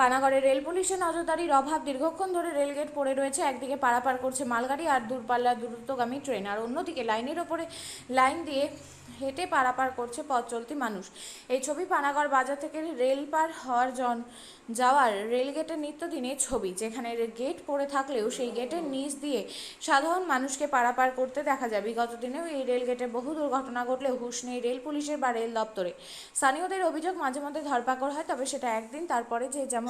পানাগড়ে rail পুলিশের নজরদারির অভাব দীর্ঘক্ষণ ধরে রেলগেট পড়ে রয়েছে, একদিকে পারাপার করছে মালগাড়ি আর দূরপাল্লার দ্রুতগামী ট্রেন, আর অন্যদিকে লাইনের ওপরে লাইন দিয়ে হেঁটে পারাপার করছে পথ চলতি মানুষ। এই ছবি পানাগড় বাজার থেকে রেল পার হওয়ার জন যাওয়ার রেলগেটের নিত্যদিনের ছবি, যেখানে গেট পড়ে থাকলেও সেই গেটের নিচ দিয়ে সাধারণ মানুষকে পারাপার করতে দেখা যায়। বিগত দিনেও এই রেলগেটে বহু দুর্ঘটনা ঘটলেও হুঁশ নেই রেল পুলিশের বা রেল দপ্তরে। স্থানীয়দের অভিযোগ মাঝে মধ্যে ধরপাকড় হয়, তবে সেটা একদিন তারপরে যে যেমন